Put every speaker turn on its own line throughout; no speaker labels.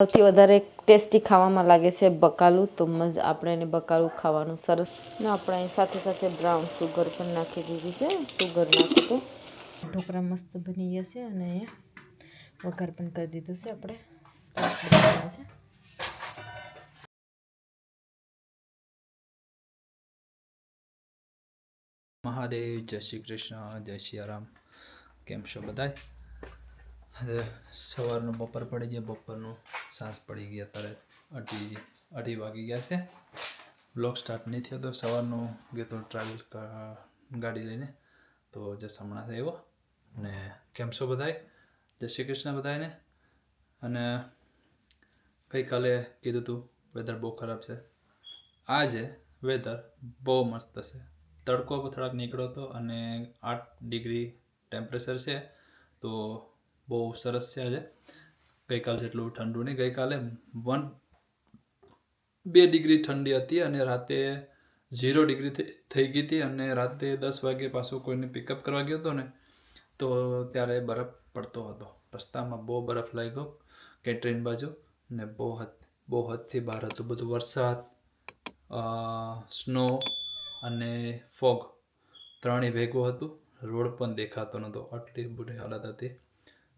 સૌથી વધારે ટેસ્ટી ખાવામાં લાગે છે બકાલું, તો મજ આપણે એને બકાલું ખાવાનું સરસ. ને આપણે અહીં સાથે સાથે બ્રાઉન સુગર પણ નાખી દીધી છે, સુગર નાખી તો ઢોકળા મસ્ત બની ગયા છે અને અહીંયા વઘાર પણ કરી દીધો છે આપણે.
મહાદેવ, જય શ્રી કૃષ્ણ, જય રામ. કેમ છો હવે સવારનું બપોર પડી જાય બપોરનું સાંજ પડી ગયા અત્યારે અઢી અઢી વાગી ગયા છે. બ્લોક સ્ટાર્ટ નહીં થયો તો સવારનું ગયો તો ટ્રાવેલ ગાડી લઈને. તો જસ હમણાં થયો ને કેમ છો બધાય? જય શ્રી કૃષ્ણ બધાયને. અને ગઈકાલે કીધું હતું વેધર બહુ ખરાબ છે. આજે વેધર બહુ મસ્ત છે. તડકો પણ થોડાક નીકળ્યો હતો અને આઠ ડિગ્રી ટેમ્પરેચર છે. તો બહુ સરસ છે આજે. ગઈકાલ જેટલું ઠંડુ નહીં, ગઈકાલે વન બે ડિગ્રી ઠંડી હતી અને રાતે ઝીરો ડિગ્રી થઈ- ગઈ હતી અને રાતે દસ વાગે પાછું કોઈને પિકઅપ કરવા ગયો હતો ને, તો ત્યારે બરફ પડતો હતો. રસ્તામાં બહુ બરફ લાગ્યો ટ્રેન બાજુ, ને બહુ હદ, બહુ હદથી બહાર હતું. બધું વરસાદ સ્નો અને ફોગ ત્રણેય ભેગું હતું. રોડ પણ દેખાતો નહોતો. આટલી બુરી હાલત હતી.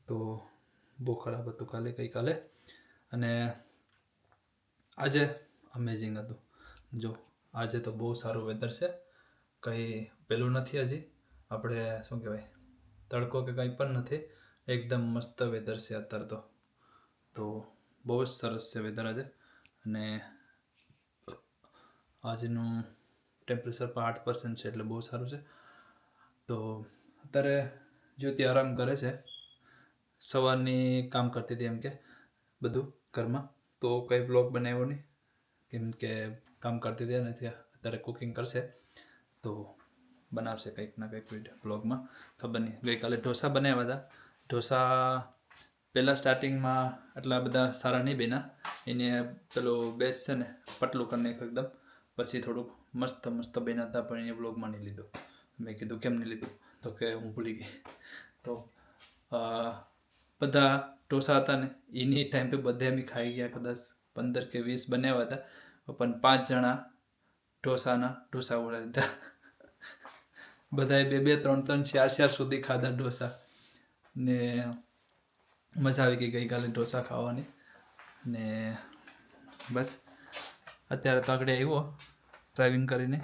તો બહુ ખરાબ હતું કાલે ગઈકાલે અને આજે અમેઝિંગ હતું. જો, આજે તો બહુ સારું વેધર છે. કંઈ પેલું નથી હજી. આપણે શું કહેવાય, તડકો કે કંઈ પણ નથી. એકદમ મસ્ત વેધર છે અત્યારે તો. તો બહુ જ સરસ છે વેધર આજે. અને આજનું ટેમ્પરેચર પણ આઠ પર્સન્ટ છે એટલે બહુ સારું છે. તો અત્યારે જ્યોતિ આરામ કરે છે. સવારની કામ કરતી હતી એમ કે, બધું ઘરમાં. તો કંઈ બ્લોગ બનાવ્યો નહીં, કેમ કે કામ કરતી હતી અને અત્યારે કુકિંગ કરશે. તો બનાવશે કંઈક ના કંઈક વીડિયો બ્લોગમાં ખબર નહીં. ગઈકાલે ઢોસા બનાવ્યા હતા. ઢોસા પહેલાં સ્ટાર્ટિંગમાં આટલા બધા સારા નહીં બેના એને પેલું બેસ છે ને પટલું કરી એકદમ. પછી થોડુંક મસ્ત મસ્ત બેના હતા, પણ એ બ્લોગમાં નહીં લીધું. મેં કીધું, કેમ નહીં લીધું? તો કે હું ભૂલી ગઈ. તો બધા ઢોસા હતા ને, એની ટાઈમ પે બધે અમે ખાઈ ગયા, કદાચ પંદર કે વીસ બનાવ્યા હતા. પણ પાંચ જણા ઢોસાના ઢોસા ઉડા દીધા. બધાએ બે બે, ત્રણ ત્રણ, ચાર ચાર સુધી ખાધા ઢોસા. ને મજા આવી ગઈ ગઈકાલે ઢોસા ખાવાની. ને બસ, અત્યારે તો આગળ આવ્યો ડ્રાઇવિંગ કરીને.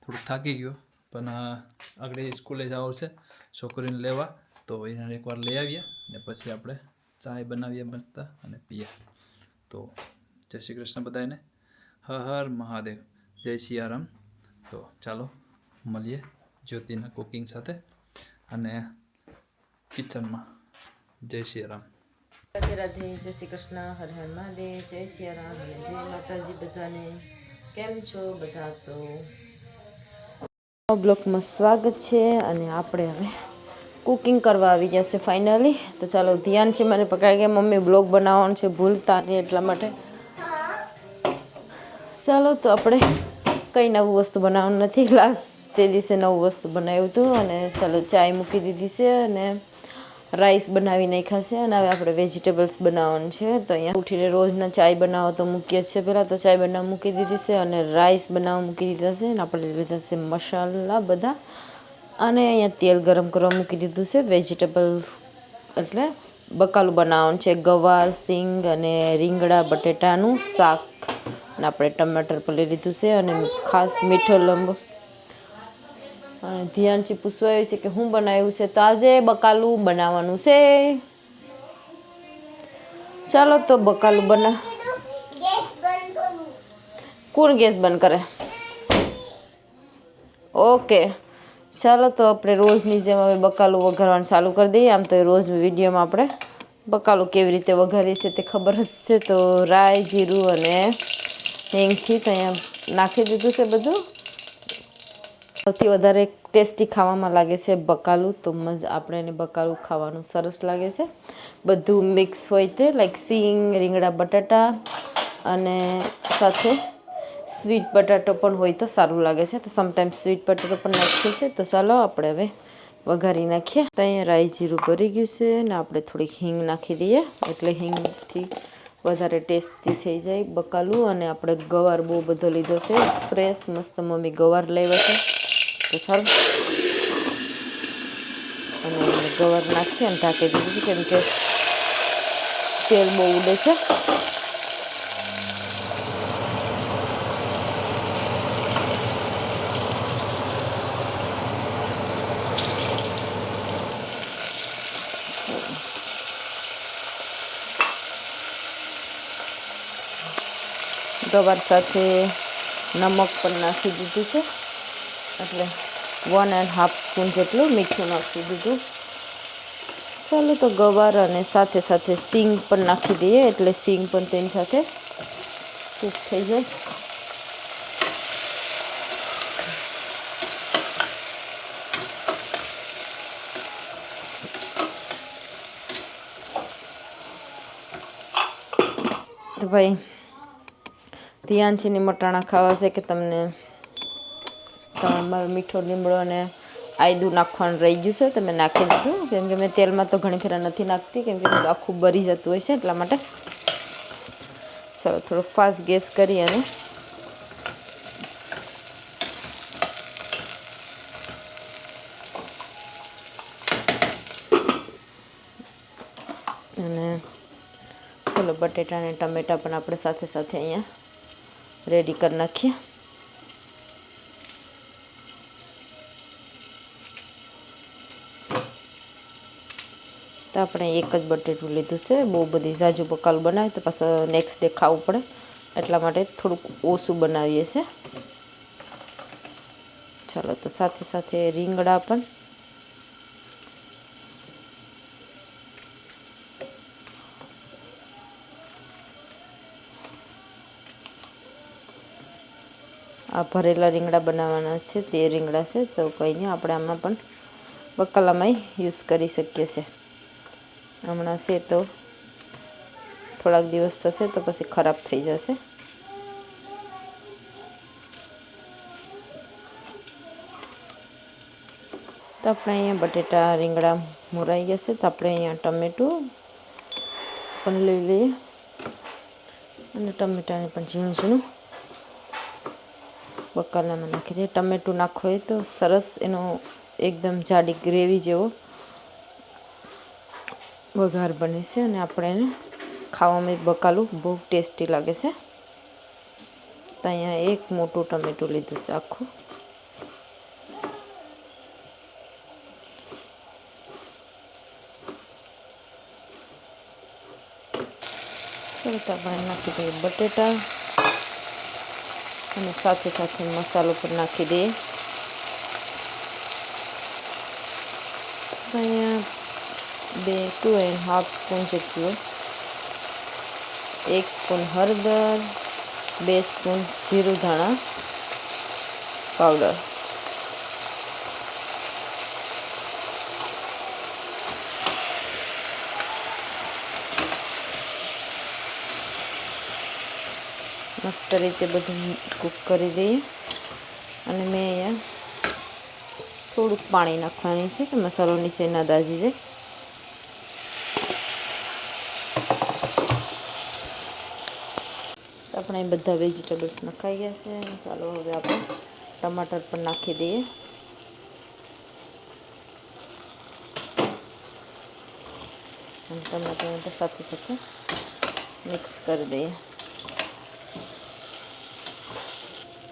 થોડુંક થાકી ગયો, પણ આગળ સ્કૂલે જવું છે છોકરીને લેવા. તો એને એકવાર લઈ આવીએ ને પછી આપણે ચાય બનાવીએ મસ્ત અને પીએ. તો જય શ્રી કૃષ્ણ બધાને હર હર મહાદેવ. જય સિયારામ તો ચાલો મળીએ જ્યોતિના કુકિંગ સાથે અને કિચનમાં જય સિયારામ
રાધે રાધે, જય શ્રી કૃષ્ણ, હર હર મહાદેવ, જય સિયારામ જય માતાજી બધાને. કેમ છો બધા તો? બ્લોકમાં સ્વાગત છે અને આપણે હવે કુકિંગ કરવા આવી ગયા છે ફાઇનલી. તો ચાલો, ધ્યાન છે મને પકડાઈ ગયા. મમ્મી બ્લોગ બનાવવાનું છે ભૂલતા નહીં એટલા માટે. ચાલો, તો આપણે કંઈ નવું વસ્તુ બનાવવાનું નથી. લાસ્ટ તે દિવસે નવું વસ્તુ બનાવ્યું હતું અને ચાલો ચાય મૂકી દીધી છે અને રાઈસ બનાવી નાખ્યા છે અને હવે આપણે વેજીટેબલ્સ બનાવવાનું છે. તો અહીંયા ઉઠીને રોજના ચાય બનાવો તો મૂકીએ છીએ. પહેલાં તો ચાય બનાવવા મૂકી દીધી છે અને રાઈસ બનાવવા મૂકી દીધા છે અને આપણે લીધા છે મસાલા બધા. અને અહીંયા તેલ ગરમ કરવા મૂકી દીધું છે. વેજીટેબલ એટલે બકાલું બનાવવાનું છે. ગવાર, સિંગ અને રીંગણા, બટેટાનું શાક અને આપણે ટમાટર પર લઈ લીધું છે અને ખાસ મીઠો લંબો. અને ધ્યાનથી પૂછવા આવ્યું છે કે હું બનાવ્યું છે? તો આજે બકાલું બનાવવાનું છે. ચાલો તો બકાલું બના કોણ ગેસ બંધ કરે? ઓકે. ચાલો તો આપણે રોજની જેમ હવે બકાલું વઘારવાનું ચાલુ કરી દઈએ. આમ તો રોજ વિડીયોમાં આપણે બકાલું કેવી રીતે વઘારીએ છીએ તે ખબર હશે. તો રાઈ, જીરું અને હિંગથી તો નાખી દીધું છે બધું. સૌથી વધારે ટેસ્ટી ખાવામાં લાગે છે બકાલું, તો મજ આપણે એને બકાલું ખાવાનું સરસ લાગે છે. બધું મિક્સ હોય તે, લાઈક સિંગ, રીંગણા, બટાટા અને સાથે સ્વીટ બટાટો પણ હોય તો સારું લાગે છે. તો સમટાઈમ સ્વીટ બટાટો પણ નાખીએ છે તો ચાલો આપણે હવે વઘારી નાખીએ. તો અહીંયા રાઈ જીરું ભરી ગયું છે અને આપણે થોડીક હિંગ નાખી દઈએ. એટલે હિંગથી વધારે ટેસ્ટી થઈ જાય બકાલું અને આપણે ગવાર બહુ બધો લીધો છે. ફ્રેશ, મસ્ત મમ્મી ગવાર લાવ્યા છે. તો ચાલો. અને ગવાર નાખીએ અને ઢાંકી દીધું કેમ કે તેલ બહુ ઉડે છે. ગવાર સાથે નમક પણ નાખી દીધું છે. એટલે વન એન્ડ હાફ સ્પૂન જેટલું મીઠું નાખી દીધું. ચાલો તો ગવાર અને સાથે સાથે સિંગ પણ નાખી દઈએ. એટલે સિંગ પણ તેની સાથે કૂક થઈ જાય. તો ભાઈ ધ્યાનચીની મટાણા ખાવા છે કે તમને તમારો મીઠો લીમડો અને આયદું નાખવાનું રહી ગયું છે તમે નાખી દીધું. કેમ કે મેં તેલમાં તો ઘણી ફેરા નથી નાખતી, કેમ કે આખું બરી જતું હોય છે, એટલા માટે. ચાલો, થોડો ફાસ્ટ ગેસ કરી અને અને ચલો બટેટા અને ટમેટા પણ આપણે સાથે સાથે અહીંયા રેડી કરી નાખીએ તો આપણે એક જ બટેટું લીધું છે બહુ બધી ઝાજુ બકાલું બનાવી તો પાછું નેક્સ્ટ ડે ખાવું પડે એટલા માટે થોડુંક ઓછું બનાવીએ છીએ ચાલો તો સાથે સાથે રીંગણા પણ આ ભરેલા રીંગણા બનાવવાના છે, તે રીંગણા છે, તો કંઈ આપણે આમાં પણ બકાલામાં યુઝ કરી શકીએ છીએ. હમણાં છે તો થોડાક દિવસ થશે તો પછી ખરાબ થઈ જશે. તો આપણે અહીંયા બટેટા, રીંગણા મોરાઈ ગયા છે, તો આપણે અહીંયા ટમેટું પણ લઈ લઈએ. અને ટમેટાને પણ ઝીણું ઝીણું બકાલામાં નાખી દઈએ ટમેટું નાખો હોય તો સરસ એનો એકદમ જાડી ગ્રેવી જેવો વઘાર બને છે અને આપણે એને ખાવામાં બકાલું બહુ ટેસ્ટી લાગે છે. તો અહીંયા એક મોટું ટમેટું લીધું છે આખું. ચાલો આપણે નાખી દઈએ બટેટા. અને સાથે સાથે મસાલો પણ નાખી દઈએ અહીંયા બે ટુ એન્ડ હાફ સ્પૂન જેટલું એક સ્પૂન હળદર બે સ્પૂન જીરું ધાણા પાવડર મસ્ત રીતે બધું કૂક કરી દઈએ. અને મેં અહીંયા થોડુંક પાણી નાખવાની છે કે મસાલો નીચે ના દાજી જાય આપણે બધા વેજીટેબલ્સ નખાઈ ગયા છે. મસાલો હવે આપણે ટમાટર પણ નાખી દઈએ. અને ટમાટર સાથે સાથે મિક્સ કરી દઈએ.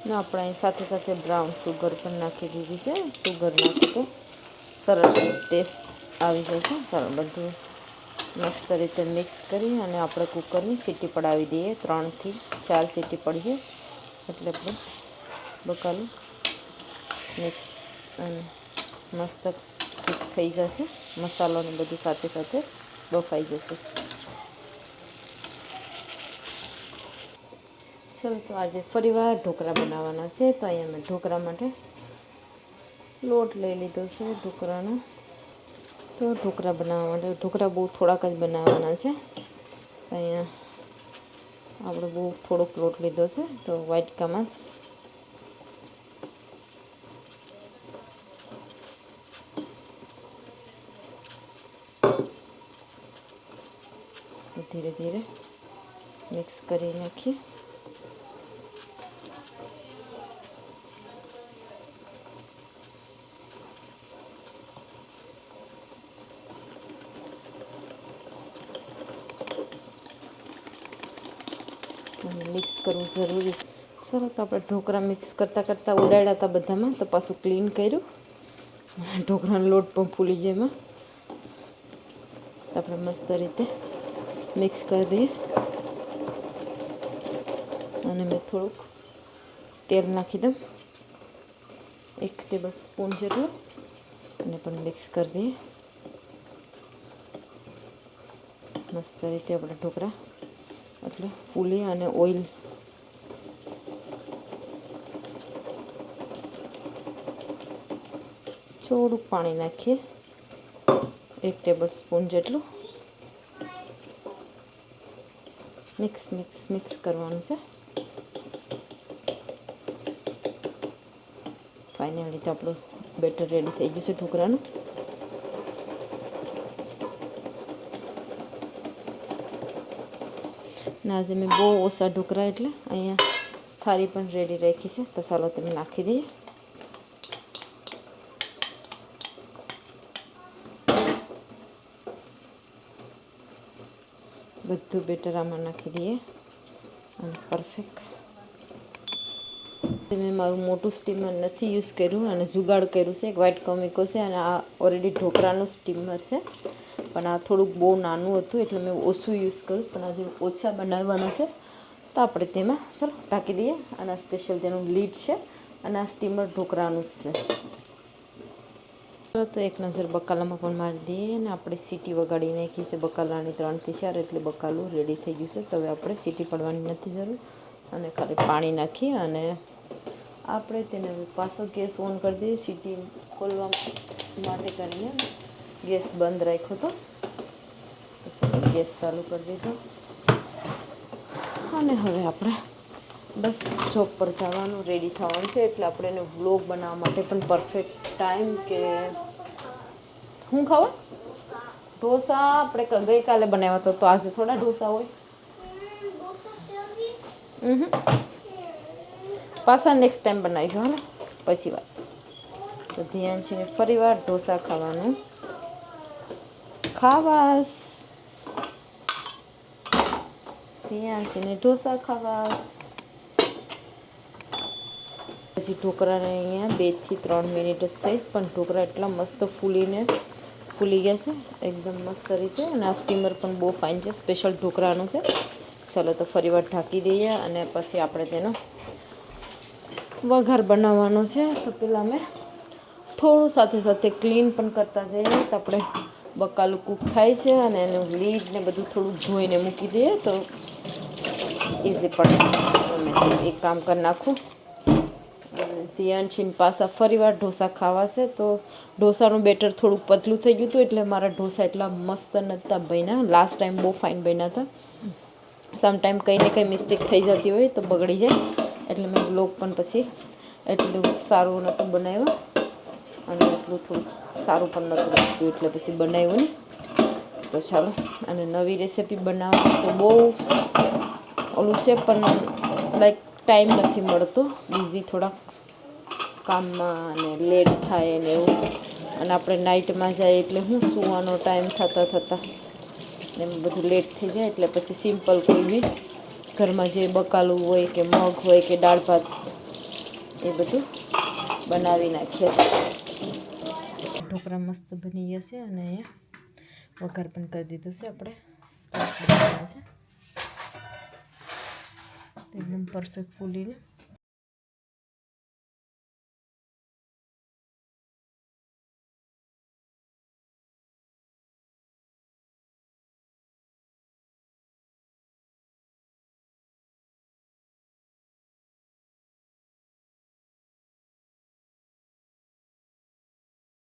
ને આપણે સાથે સાથે બ્રાઉન સુગર પણ નાખી દીધી છે. સુગર નાખી તો સરસ ટેસ્ટ આવી જશે. સરળ બધું મસ્ત રીતે મિક્સ કરી અને આપણે કુકરની સીટી પડાવી દઈએ. ત્રણથી ચાર સીટી પડીએ એટલે આપણે બકાલું મિક્સ અને મસ્ત થઈ જશે. મસાલોને બધું સાથે સાથે બફાઈ જશે. ચલો તો આજે ફરીવાર ઢોકળા બનાવવાના છે. તો અહીંયા મેં ઢોકળા માટે લોટ લઈ લીધો છે ઢોકળાનો. તો ઢોકળા બનાવવા માટે, ઢોકળા બહુ થોડાક જ બનાવવાના છે. અહીંયા આપણે બહુ થોડોક લોટ લીધો છે, તો વ્હાઈટ કમાસ ધીરે ધીરે મિક્સ કરી નાખીએ અને મિક્સ કરવું જરૂરી છે. ચલો તો આપણે ઢોકળા મિક્સ કરતાં કરતાં ઉડાડ્યા હતા બધામાં, તો પાછું ક્લીન કર્યું. ઢોકળાનો લોટ પણ ફૂલી ગયો એમાં. આપણે મસ્ત રીતે મિક્સ કરી દઈએ. અને મેં થોડુંક તેલ નાખી દઉં. એક ટેબલ સ્પૂન જેટલું. અને પણ મિક્સ કરી દઈએ. મસ્ત રીતે આપણે ઢોકળા એટલે ફૂલી અને ઓઇલ થોડુંક પાણી નાખીએ. એક ટેબલ સ્પૂન જેટલું. મિક્સ મિક્સ મિક્સ કરવાનું છે. ફાઇનલી તો આપણું બેટર રેડી થઈ ગયું છે ઢોકળાનું ને આજે મેં બહુ ઓછા ઢોકળા એટલે અહીંયા થાળી પણ રેડી રાખી છે. તો ચાલો તમે નાખી દઈએ. બધું બેટર આમાં નાખી દઈએ. અને પરફેક્ટ મેં મારું મોટું સ્ટીમર નથી યુઝ કર્યું અને જુગાડ કર્યું છે. એક વ્હાઇટ કોમિકો છે અને આ ઓલરેડી ઢોકળાનું સ્ટીમર છે. પણ આ થોડુંક બહુ નાનું હતું એટલે મેં ઓછું યુઝ કર્યું. પણ આજે ઓછા બનાવવાના છે, તો આપણે તેમાં ચાલો ઢાંકી દઈએ. અને સ્પેશિયલ તેનું લીડ છે અને આ સ્ટીમર ઢોકળાનું જ છે. ચાલો તો એક નજર બકાલામાં પણ મારી દઈએ અને આપણે સીટી વગાડી નાખી છે બકાલાની ત્રણથી ચાર, એટલે બકાલું રેડી થઈ ગયું છે. તો હવે આપણે સીટી પડવાની નથી જરૂર. અને ખાલી પાણી નાખી અને આપણે તેને પાછો ગેસ ઓન કરી દઈએ સીટી ખોલવા માટે કરીને. ગેસ બંધ રાખ્યો હતો પછી ગેસ ચાલુ કરી દીધો. અને હવે આપણે બસ જોબ પર જવાનું રેડી થવાનું છે. એટલે આપણે એને વ્લોગ બનાવવા માટે પણ પરફેક્ટ ટાઈમ કે શું ખાવા ઢોસા આપણે ગઈકાલે બનાવ્યા હતા, તો આજે થોડા ઢોસા હોય. પાછા નેક્સ્ટ ટાઈમ બનાવીશું હા પછી વાત. તો ધ્યાન છે, ફરી વાર ઢોસા ખાવાનું. ખાવાસ ધ્યાન છે ને, ઢોસા ખાવાસ પછી ઢોકળાને અહીંયા બેથી ત્રણ મિનિટ જ થઈ પણ ઢોકળા એટલા મસ્ત ફૂલીને ફૂલી ગયા છે, એકદમ મસ્ત રીતે. અને આ સ્ટીમર પણ બહુ ફાઇન છે સ્પેશિયલ ઢોકળાનું છે. ચાલો તો ફરી વાર ઢાંકી દઈએ અને પછી આપણે તેનો વઘાર બનાવવાનો છે. તો પહેલાં અમે થોડું સાથે સાથે ક્લીન પણ કરતા જઈએ. તો આપણે બકાલું કૂક થાય છે અને એનું લીડ ને બધું થોડું ધોઈને મૂકી દઈએ તો ઇઝી પડે. એક કામ કરી નાખું. ધ્યાન છીન પાછા ફરી વાર ઢોસા ખાવા છે તો ઢોસાનું બેટર થોડુંક પતલું થઈ ગયું હતું એટલે મારા ઢોસા એટલા મસ્ત નહોતા બન્યા. લાસ્ટ ટાઈમ બહુ ફાઇન બન્યા હતા. સમટાઈમ કંઈ ને કંઈ મિસ્ટેક થઈ જતી હોય તો બગડી જાય. એટલે મેં બ્લોગ પણ પછી એટલું સારું નહોતું બનાવ્યું અને એટલું થોડું સારું પણ નહોતું લાગતું એટલે પછી બનાવ્યું ને તો ચાલો, અને નવી રેસીપી બનાવવા તો બહુ ઓલું છે પણ લાઈક ટાઈમ નથી મળતો બિઝી થોડાક. કામમાં અને લેટ થાય ને એવું. અને આપણે નાઇટમાં જાય એટલે હું સૂવાનો ટાઈમ થતાં થતાં એમ બધું લેટ થઈ જાય એટલે પછી સિમ્પલ કોઈ બી ઘરમાં જે બકાલું હોય કે મગ હોય કે દાળ ભાત એ બધું બનાવી નાખીએ. ઢોકળા મસ્ત બની ગયા છે અને અહીંયા વઘાર પણ કરી દીધો છે આપણે. એકદમ પરફેક્ટ ફૂલીને.